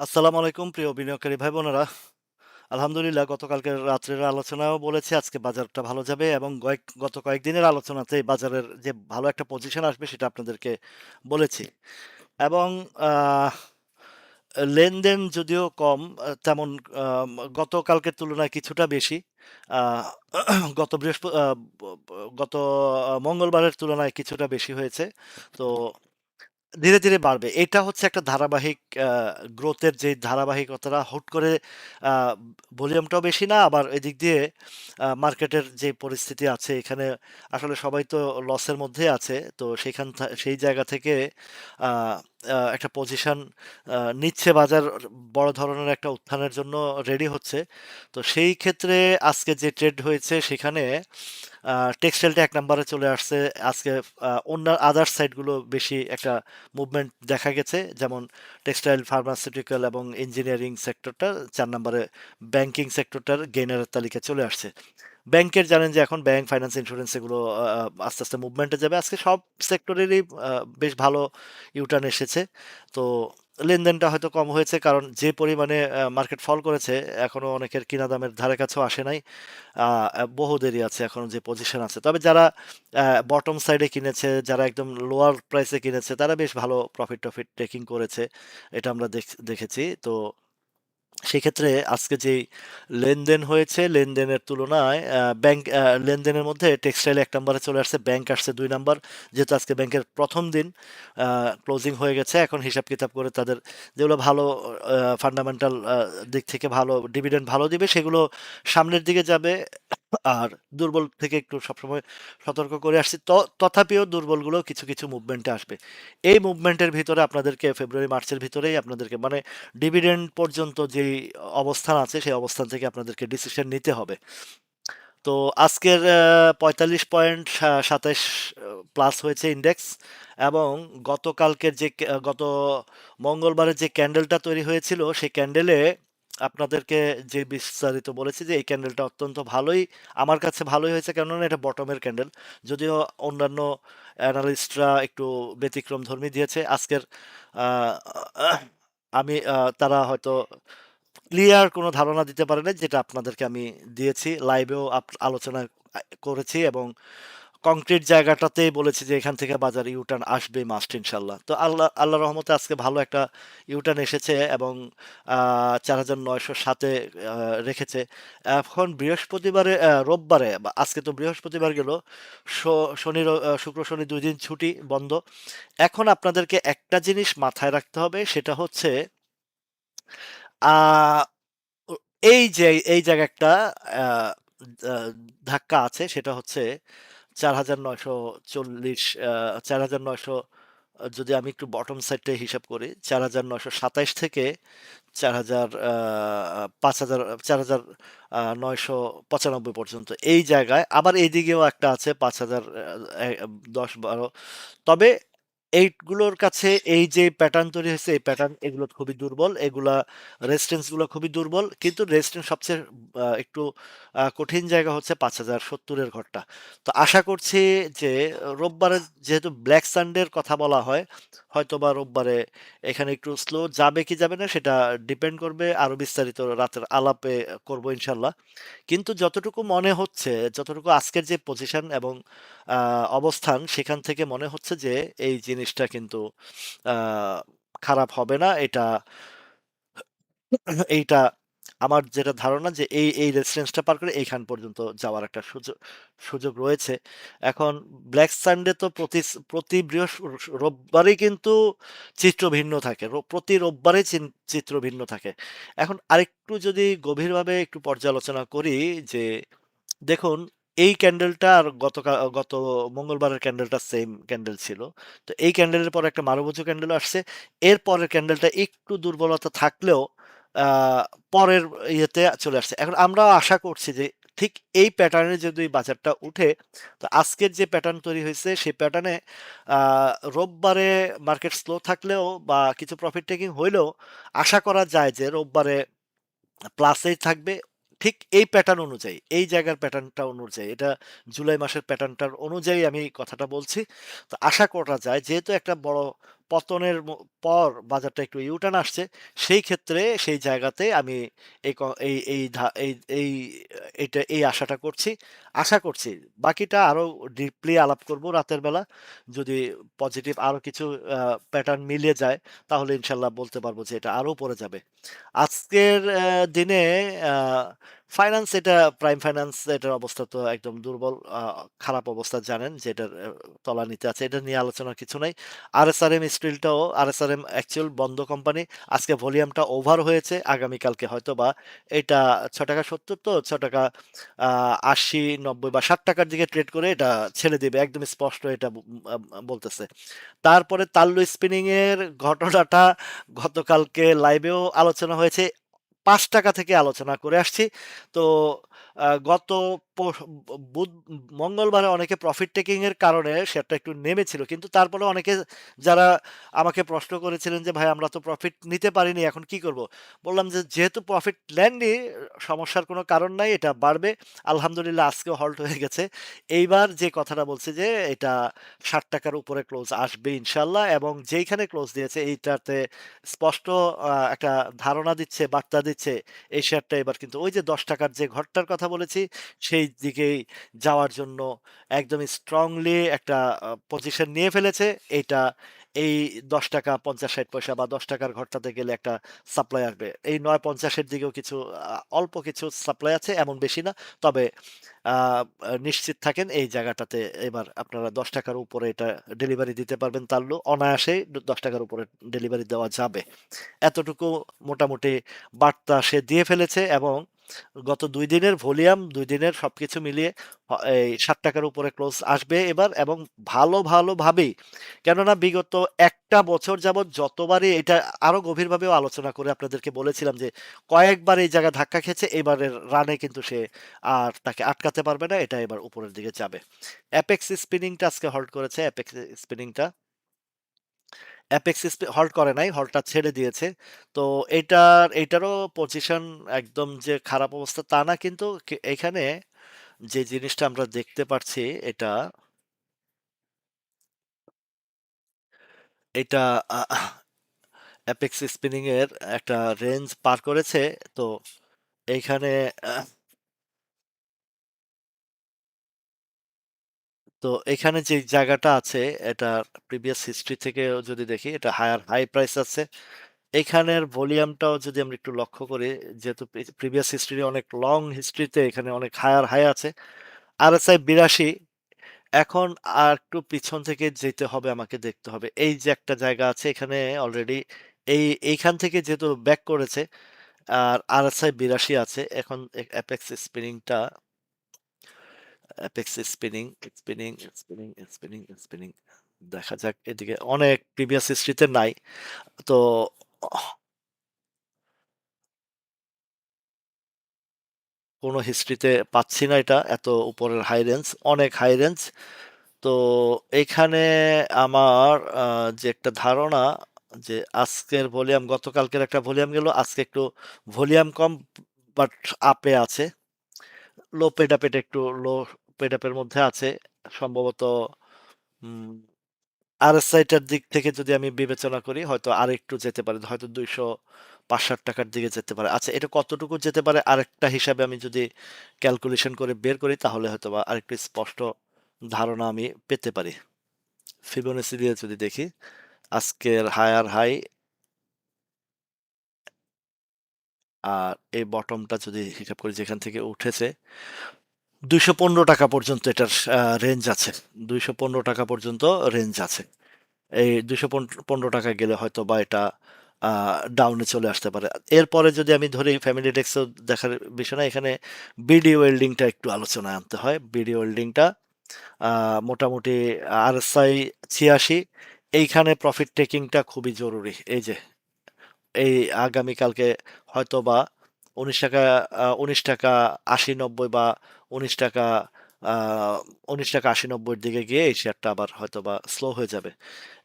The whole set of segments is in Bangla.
আসসালামু আলাইকুম, প্রিয় বিনিয়োগকারী ভাই বোনেরা। আলহামদুলিল্লাহ গতকালকের রাত্রের আলোচনাও বলেছি, আজকে বাজারটা ভালো যাবে এবং গয়েক, গত কয়েকদিনের আলোচনাতেই বাজারের যে ভালো একটা পজিশন আসবে সেটা আপনাদেরকে বলেছি। এবং লেনদেন যদিও কম তেমন গতকালকের তুলনায় কিছুটা বেশি। গত বৃহস্প গত মঙ্গলবারের তুলনায় কিছুটা বেশি হয়েছে। তো ধীরে, ধীরে বাড়বে। এটা হচ্ছে একটা ধারাবাহিক গ্রোথের গ্রোথ যে ধারাবাহিকতাটা হুট করে ভলিউমটাও বেশি না, আবার এদিক দিয়ে মার্কেটের যে পরিস্থিতি আছে এখানে আসলে সবাই তো লসের মধ্যে আছে। তো সেখান সেই জায়গা থেকে একটা পজিশন নিচ্ছে বাজার বড় ধরনের একটা উত্থানের জন্য রেডি হচ্ছে। তো সেই ক্ষেত্রে আজকে যে ট্রেড হয়েছে সেখানে টেক্সটাইলটা এক নাম্বারে চলে আসছে। আজকে অন্য আদার্স সাইডগুলো বেশি একটা মুভমেন্ট দেখা গেছে। যেমন টেক্সটাইল, ফার্মাসিউটিক্যাল এবং ইঞ্জিনিয়ারিং সেক্টরটা চার নাম্বারে ব্যাংকিং সেক্টরটার গেইনার এর তালিকায় চলে আসছে। ব্যাংকের জানেন যে এখন ব্যাংক, ফাইন্যান্স, ইন্স্যুরেন্স এগুলো আস্তে, আস্তে মুভমেন্টে যাবে। আজকে সব সেক্টরেরই বেশ ভালো ইউটার্ন এসেছে। তো লেনদেনটা হয়তো কম হয়েছে কারণ যে পরিমাণে মার্কেট ফল করেছে এখনও অনেকের কিনা দামের ধারে কাছেও আসে নাই। বহু দেরি আছে এখন যে পজিশন আছে। তবে যারা বটম সাইডে কিনেছে, যারা একদম লোয়ার প্রাইসে কিনেছে তারা বেশ ভালো প্রফিট-টফিট টেকিং করেছে। এটা আমরা দেখ দেখেছি। তো সেক্ষেত্রে আজকে যে লেনদেন হয়েছে, লেনদেনের তুলনায় ব্যাংক লেনদেনের মধ্যে টেক্সটাইল এক নম্বরে চলে আসছে, ব্যাংক আসছে দুই নম্বর যেহেতু আজকে ব্যাংকের প্রথম দিন ক্লোজিং হয়ে গেছে। এখন হিসাব-কিতাব করে তাদের যেগুলো ভালো ফান্ডামেন্টাল দিক থেকে ভালো ডিভিডেন্ড ভালো দিবে সেগুলো সামনের দিকে যাবে। আর দুর্বল থেকে একটু সবসময় সতর্ক করে আসছি। তথাপিও দুর্বলগুলো কিছু, কিছু মুভমেন্টে আসবে। এই মুভমেন্টের ভিতরে আপনাদেরকে ফেব্রুয়ারি, মার্চের ভিতরেই আপনাদেরকে মানে ডিভিডেন্ড পর্যন্ত যেই অবস্থান আছে সেই অবস্থান থেকে আপনাদেরকে ডিসিশন নিতে হবে। তো আজকের ৪৫ পয়েন্ট সা ২৭ প্লাস হয়েছে ইন্ডেক্স এবং গতকালকের যে গত মঙ্গলবারের যে ক্যান্ডেলটা তৈরি হয়েছিল সেই ক্যান্ডেলে আপনাদেরকে যে বিস্তারিত বলেছি যে এই ক্যান্ডেলটা অত্যন্ত ভালোই, আমার কাছে ভালোই হয়েছে কেননা এটা বটমের ক্যান্ডেল। যদিও অন্যান্য অ্যানালিস্টরা একটু ব্যতিক্রমধর্মী দিয়েছে। আজকের আমি তারা হয়তো ক্লিয়ার কোনো ধারণা দিতে পারে নাই যেটা আপনাদেরকে আমি দিয়েছি। লাইভেও আলোচনা করেছি এবং কংক্রিট জায়গাটাতেই বলেছি যে এখান থেকে বাজার ইউটার্ন আসবে মাস্ট ইনশাল্লাহ তো আল্লাহ আল্লাহ রহমতে আজকে ভালো একটা ইউটার্ন এসেছে এবং চার হাজার নয়শো সাতে রেখেছে। এখন বৃহস্পতিবারে রোববারে আজকে তো বৃহস্পতিবার গেল। শনি, শুক্র, শনি ২ দিন ছুটি বন্ধ। এখন আপনাদেরকে একটা জিনিস মাথায় রাখতে হবে সেটা হচ্ছে এই যে এই জায়গায় একটা ধাক্কা আছে সেটা হচ্ছে ৪৯৪০ আ ৪৯০০ যদি আমি একটু বটম সাইডে হিসাব করি ৪৯২৭ থেকে চার হাজার পাঁচ হাজার, চার হাজার নয়শো পঁচানব্বই পর্যন্ত। এই জায়গায় আবার এইদিকেও একটা আছে পাঁচ হাজার দশ বারো। তবে এইগুলোর কাছে এই যে প্যাটার্ন তৈরি হয়েছে এই প্যাটার্ন এগুলো খুবই দুর্বল। এগুলা রেস্টেন্সগুলো খুবই দুর্বল। কিন্তু রেজিস্ট্যান্স সবচেয়ে একটু কঠিন জায়গা হচ্ছে পাঁচ হাজার সত্তরের ঘরটা। তো আশা করছি যে রোববারের যেহেতু ব্ল্যাক সানডের কথা বলা হয়, হয়তোবা রোববারে এখানে একটু স্লো যাবে কি যাবে না সেটা ডিপেন্ড করবে। আরও বিস্তারিত রাতের আলাপে করব ইনশাল্লাহ কিন্তু যতটুকু মনে হচ্ছে, যতটুকু আজকের যে পজিশন এবং অবস্থান সেখান থেকে মনে হচ্ছে যে এই জিনিসটা কিন্তু খারাপ হবে না। এটা এইটা আমার যেটা ধারণা যে এই, এই রেজিস্ট্যান্সটা পার করে এইখান পর্যন্ত যাওয়ার একটা সুযোগ সুযোগ রয়েছে। এখন ব্ল্যাক সানডে তো প্রতি প্রতি বৃহস রোববারেই কিন্তু চিত্র ভিন্ন থাকে। প্রতি রোববারেই চিত্র ভিন্ন থাকে। এখন আরেকটু যদি গভীরভাবে একটু পর্যালোচনা করি যে দেখুন এই ক্যান্ডেলটা আর গতকা গত মঙ্গলবারের ক্যান্ডেলটা সেম ক্যান্ডেল ছিল। তো এই ক্যান্ডেলের পরে একটা মারুবুজু ক্যান্ডেল আসছে। এর পরের ক্যান্ডেলটা একটু দুর্বলতা থাকলেও পরের ইয়েতে চলে আসছে। এখন আমরাও আশা করছি যে ঠিক এই প্যাটার্নে যদি বাজারটা উঠে, তো আজকের যে প্যাটার্ন তৈরি হয়েছে সেই প্যাটার্নে রোববারে মার্কেট স্লো থাকলেও বা কিছু প্রফিট টেকিং হইলেও আশা করা যায় যে রোববারে প্লাসেই থাকবে। ঠিক এই প্যাটার্ন অনুযায়ী, এই জায়গার প্যাটার্নটা অনুযায়ী। এটা জুলাই মাসের প্যাটার্নটার অনুযায়ী আমি কথাটা বলছি। তো আশা করা যায় যেহেতু একটা বড় পতনের পর বাজারটা একটু ইউ-টার্ন আসছে, সেই ক্ষেত্রে সেই জায়গাতে আমি এই এই এই এইটা এই আশাটা করছি। আশা করছি। বাকিটা আরও ডিপলি আলাপ করব রাতের বেলা। যদি পজিটিভ আরও কিছু প্যাটার্ন মিলে যায়, তাহলে ইনশাল্লাহ বলতে পারব যে এটা আরও উপরে যাবে। আজকের দিনে ফাইন্যান্স এটা প্রাইম ফাইন্যান্স এটার অবস্থা তো একদম দুর্বল খারাপ অবস্থা জানেন যে এটার তলানিতে আছে। এটা নিয়ে আলোচনার কিছু নাই। আর এস আর এম স্টিলটাও আর এস আর এম অ্যাকচুয়াল বন্ধ কোম্পানি। আজকে ভলিউমটা ওভার হয়েছে। আগামীকালকে হয়তো বা এটা ৳৬.৭০ তো ৳৬ আ ৮০, ৯০ বা ৳৬০ টাকার দিকে ট্রেড করে এটা ছেড়ে দেবে একদম স্পষ্ট এটা বলতেছে। তারপরে তাল্লু স্পিনিংয়ের ঘটনাটা গতকালকে লাইভেও আলোচনা হয়েছে। ৳৫ থেকে আলোচনা করে আসছি। তো গত বুধ মঙ্গলবারে অনেকে প্রফিট টেকিং এর কারণে শেয়ারটা একটু নেমেছিল। কিন্তু তারপরেও অনেকে যারা আমাকে প্রশ্ন করেছিলেন যে, "ভাই আমরা তো প্রফিট নিতে পারিনি, এখন কি করব?" বললাম যে, "যেহেতু প্রফিট নেননি, সমস্যার কোনো কারণ নাই। এটা বাড়বে। আলহামদুলিল্লাহ আজকেও হল্ট হয়ে গেছে। এইবার যে কথাটা বলছি যে, এটা ষাট টাকার উপরে ক্লোজ আসবে ইনশাল্লাহ এবং যেইখানে ক্লোজ দিয়েছে এইটাতে স্পষ্ট একটা ধারণা দিচ্ছে, বার্তা দিচ্ছে এই শেয়ারটা এবার কিন্তু ওই যে দশ টাকার যে ঘরটার কথা বলেছি, সেই দিকেই যাওয়ার জন্য একদম স্ট্রংলি একটা পজিশন নিয়ে ফেলেছে। এটা এই ৳১০ ৳৫০-৬০ বা দশ টাকার ঘরটাতে গেলে একটা সাপ্লাই আসবে। এই নয় পঞ্চাশের দিকেও কিছু অল্প কিছু সাপ্লাই আছে, এমন বেশি না। তবে নিশ্চিত থাকেন এই জায়গাটাতে এবার আপনারা দশ টাকার উপরে এটা ডেলিভারি দিতে পারবেন তার অনায়াসেই ড ৳১০ র উপরে ডেলিভারি দেওয়া যাবে। এতটুকু মোটামুটি বার্তা সে দিয়ে ফেলেছে এবং গত দুই দিনের ভলিউম, দুই দিনের সবকিছু মিলিয়ে এই ৳৬০ টাকার উপরে ক্লোজ আসবে এবার এবং ভালো, ভালোভাবেই কেননা বিগত একটা বছর যাবৎ যতবারই এটা আরও গভীরভাবেও আলোচনা করে আপনাদেরকে বলেছিলাম যে, কয়েকবার এই জায়গায় ধাক্কা খেয়েছে। এবারের রানে কিন্তু সে আর তাকে আটকাতে পারবে না। এটা এবার উপরের দিকে যাবে। অ্যাপেক্স স্পিনিংটা আজকে হল্ট করেছে। অ্যাপেক্স স্পিনিংটা। অ্যাপেক্স হল্ট করে নাই, হল্টটা ছেড়ে দিয়েছে। তো এটার এইটারও পজিশন একদম যে খারাপ অবস্থা তা না কিন্তু এখানে যে জিনিসটা আমরা দেখতে পারছি এটা এটা অ্যাপেক্স স্পিনিংয়ের একটা রেঞ্জ পার করেছে। তো এইখানে তো এখানে যে জায়গাটা আছে এটা প্রিভিয়াস হিস্ট্রি থেকেও যদি দেখি এটা হায়ার হাই প্রাইস আছে। এখানের ভলিউমটাও যদি আমরা একটু লক্ষ্য করি, যেহেতু প্রিভিয়াস হিস্ট্রি অনেক লং হিস্ট্রিতে এখানে অনেক হায়ার হাই আছে। আরএসআই ৮২ এখন আর একটু পিছন থেকে যেতে হবে আমাকে দেখতে হবে। এই যে একটা জায়গা আছে এখানে অলরেডি এই এইখান থেকে যেহেতু ব্যাক করেছে আর আরএসআই ৮২ আছে। এখন apex স্পিনিংটা apex spinning, spinning, spinning, spinning, spinning দেখা যাক এদিকে অনেক প্রিভিয়াস হিস্ট্রিতে নাই। তো কোনো হিস্ট্রিতে পাচ্ছি না এটা এত উপরের হাই রেঞ্জ, অনেক হাই রেঞ্জ। তো এইখানে আমার যে একটা ধারণা যে আজকের ভলিউম গতকালকের একটা ভলিউম গেল, আজকে একটু ভলিউম কম বাট আপে আছে। লো পেড আপ এটা একটু লো পেড আপ এর মধ্যে আছে। সম্ভবত টার দিক থেকে যদি আমি বিবেচনা করি, হয়তো আরেকটু যেতে পারে। হয়তো ৳২৫০-৳৬০ টাকার দিকে যেতে পারে। আচ্ছা এটা কতটুকু যেতে পারে আরেকটা হিসাবে আমি যদি ক্যালকুলেশন করে বের করি, তাহলে হয়তো বা আরেকটু স্পষ্ট ধারণা আমি পেতে পারি। ফিবোনাসি দিয়ে যদি দেখি, আজকের হায়ার হাই আর এই বটমটা যদি হিসাব করি, যেখান থেকে উঠেছে ৳২১৫ পর্যন্ত এটার রেঞ্জ আছে। ৳২১৫ পর্যন্ত রেঞ্জ আছে। এই ৳২১৫ ৳১৫ গেলে হয়তোবা এটা ডাউনে চলে আসতে পারে। এরপরে যদি আমি ধরি ফ্যামিলি ডেস্কও দেখার বিষয় না। এখানে বিডি ওয়েল্ডিংটা একটু আলোচনায় আনতে হয়। বিডি ওয়েল্ডিংটা মোটামুটি আরএসআই ৮৬ এইখানে প্রফিট টেকিংটা খুবই জরুরি। এই যে, এই আগামীকালকে হয়তোবা ৳১৯ আ ৳১৯.৮০-৯০ বা ৳১৯ আ ৳১৯.৮০-৯০ র দিকে গিয়ে এই শেয়ারটা আবার হয়তো বা স্লো হয়ে যাবে।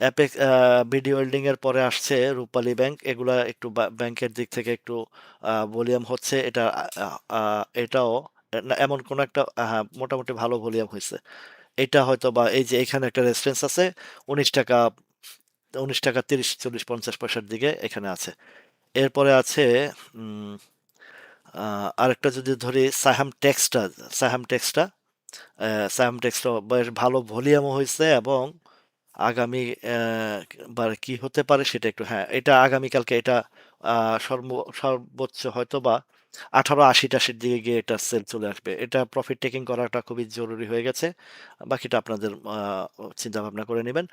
অ্যাপেক্স আ বিডি ওয়েল্ডিং এর পরে আসছে রূপালী ব্যাংক। এগুলা একটু ব্যাংকের দিক থেকে একটু ভলিউম হচ্ছে। এটা এটাও এমন কোন একটা হ্যাঁ, মোটামুটি ভালো ভলিউম হয়েছে এটা হয়তো বা এই যে এখানে একটা রেজিস্ট্যান্স আছে ৳১৯ উনিশ টাকা তিরিশ চল্লিশ পঞ্চাশ পয়সার দিকে এখানে আছে এরপরে আছে আরেকটা যদি ধরি, সাহাম টেক্সটা সাহাম টেক্সটা সাহাম টেক্সটা বেশ ভালো ভলিউমও হয়েছে এবং আগামী বার কি হতে পারে সেটা একটু হ্যাঁ এটা আগামীকালকে, এটা সর্ব, সর্বোচ্চ হয়তো বা আঠারো আশি টাশির দিকে গিয়ে এটা সেল চলে আসবে। এটা প্রফিট টেকিং করাটা খুবই জরুরি হয়ে গেছে। বাকিটা আপনাদের চিন্তা ভাবনা করে নেবেন।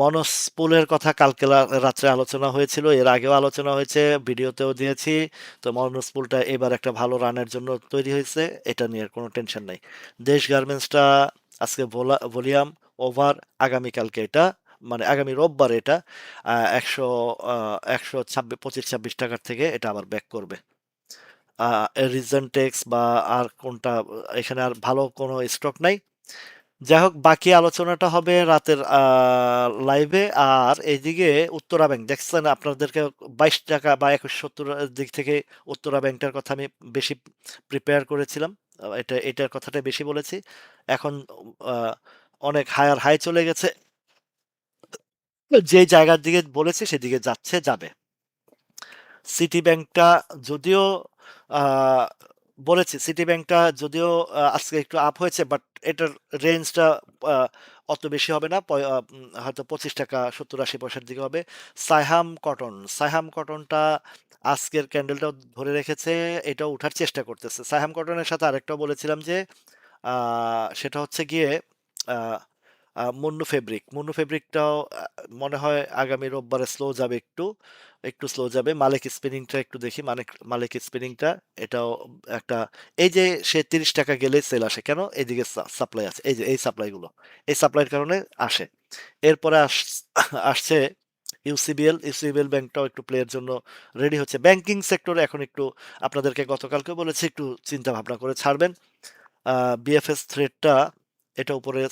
মনস্পুলের কথা কালকে রাত্রে আলোচনা হয়েছিল, এর আগেও আলোচনা হয়েছে, ভিডিওতেও দিয়েছি। তো মনস্পুলটা এবার একটা ভালো রানের জন্য তৈরি হয়েছে, এটা নিয়ে কোনো টেনশন নেই। দেশ গার্মেন্টসটা আজকে ভোলা, ভলিউম ওভার আগামীকালকে এটা মানে আগামী রোববার এটা একশো একশো ছাব্বিশ পঁচিশ ছাব্বিশ টাকার থেকে এটা আবার ব্যাক করবে। রিজন টেক্স বা আর কোনটা, এখানে আর ভালো কোনো স্টক নাই। যাই হোক, বাকি আলোচনাটা হবে রাতের লাইভে আর এইদিকে উত্তরা ব্যাংক দেখছেন আপনাদেরকে বাইশ টাকা বা একুশ সত্তর দিক থেকে উত্তরা ব্যাংকটার কথা আমি বেশি প্রিপেয়ার করেছিলাম। এটা, এটার কথাটা বেশি বলেছি। এখন অনেক হায়ার হাই চলে গেছে। যে জায়গার দিকে বলেছি, সেদিকে যাচ্ছে, যাবে। সিটি ব্যাংকটা যদিও বলেছি সিটি ব্যাংকটা যদিও আজকে একটু আপ হয়েছে বাট এটার রেঞ্জটা অত বেশি হবে না। হয়তো পঁচিশ টাকা, সত্তর আশি পয়সার দিকে হবে। সাইহাম কটন সাইহাম কটনটা আজকের ক্যান্ডেলটা ধরে রেখেছে এটা উঠার চেষ্টা করতেছে। সাইহাম কটনের সাথে আরেকটাও বলেছিলাম যে সেটা হচ্ছে গিয়ে মুন্নু ফেব্রিক মুন্নু ফেব্রিকটাও মনে হয় আগামী রোববারে স্লো যাবে একটু। একটু স্লো যাবে। মালিক স্পিনিংটা একটু দেখি। মালিক মালিক স্পিনিংটা এটাও একটা, এই যে সে তিরিশ টাকা গেলে সেল আসে। কেন? এইদিকে সাপ্লাই আছে। এই যে, এই সাপ্লাইগুলো এই সাপ্লাইয়ের কারণে আসে। এরপরে আস- আসছে ইউসিবিএল ইউসিবিএল ব্যাংকটাও একটু প্লেয়ের জন্য রেডি হচ্ছে। ব্যাংকিং সেক্টরে এখন একটু আপনাদেরকে গতকালকে বলেছি, একটু চিন্তা ভাবনা করে ছাড়বেন। বিএফএস থ্রেডটা এটা উপরে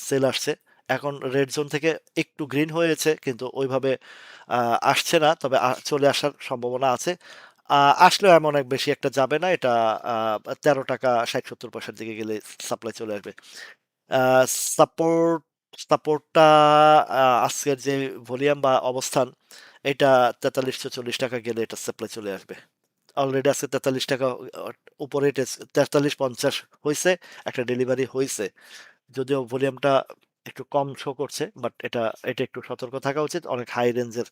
সেল আসছে। এখন রেড জোন থেকে একটু গ্রিন হয়েছে, কিন্তু ওইভাবে আসছে না, তবে চলে আসার সম্ভাবনা আছে। আসলেও এমন এক বেশি একটা যাবে না, এটা তেরো টাকা ষাট সত্তর পয়সার দিকে গেলে সাপ্লাই চলে আসবে। সাপোর্ট সাপোর্টটা আজকের যে ভলিউম বা অবস্থান, এটা তেতাল্লিশ চল্লিশ টাকা গেলে এটা সাপ্লাই চলে আসবে। অলরেডি আজকে তেতাল্লিশ টাকা, উপরে তেতাল্লিশ পঞ্চাশ হয়েছে একটা ডেলিভারি হয়েছে যদিও ভলিউমটা একটু কম শো করছে বাট এটা এটা একটু সতর্ক থাকা উচিত। অনেক হাই রেঞ্জের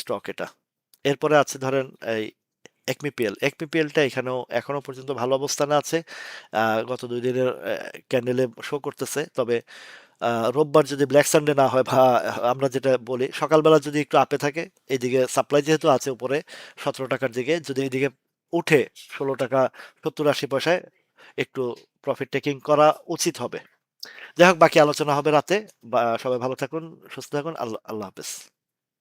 স্টক এটা। এরপরে আছে ধরেন এই একমিপিএল একমিপিএলটা এখানেও এখনও পর্যন্ত ভালো অবস্থানে আছে। গত দুই দিনের ক্যান্ডেলে শো করতেছে। তবে রোববার যদি ব্ল্যাক সানডে না হয় বা, আমরা যেটা বলি, সকালবেলা যদি একটু আপে থাকে এইদিকে সাপ্লাই যেহেতু আছে উপরে, সতেরো টাকার দিকে, যদি এইদিকে উঠে ষোলো টাকা সত্তর আশি পয়সায় একটু প্রফিট টেকিং করা উচিত হবে। যাই হোক বাকি আলোচনা হবে রাতে। সবাই ভালো থাকুন সুস্থ থাকুন। আল্লাহ আল্লাহ হাফেজ।